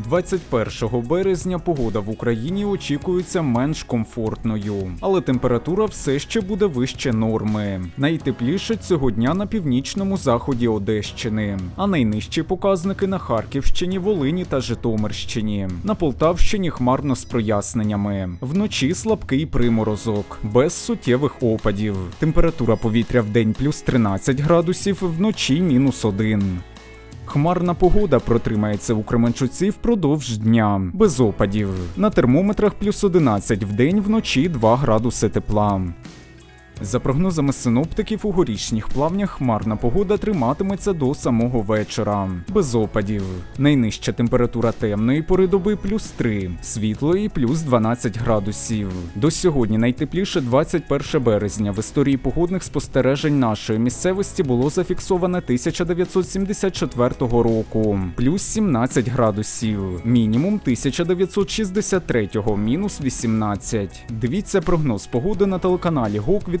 21 березня погода в Україні очікується менш комфортною, але температура все ще буде вище норми. Найтепліше цього дня на північному заході Одещини, а найнижчі показники на Харківщині, Волині та Житомирщині. На Полтавщині хмарно з проясненнями. Вночі слабкий приморозок, без суттєвих опадів. Температура повітря в день плюс 13 градусів, вночі мінус 1. Хмарна погода протримається у Кременчуці впродовж дня, без опадів. На термометрах плюс 11 в день, вночі 2 градуси тепла. За прогнозами синоптиків, у горішніх плавнях хмарна погода триматиметься до самого вечора, без опадів. Найнижча температура темної пори доби плюс 3, світлої плюс 12 градусів. До сьогодні найтепліше 21 березня в історії погодних спостережень нашої місцевості було зафіксоване 1974 року, плюс 17 градусів, мінімум 1963, мінус 18. Дивіться прогноз погоди на телеканалі ГОК від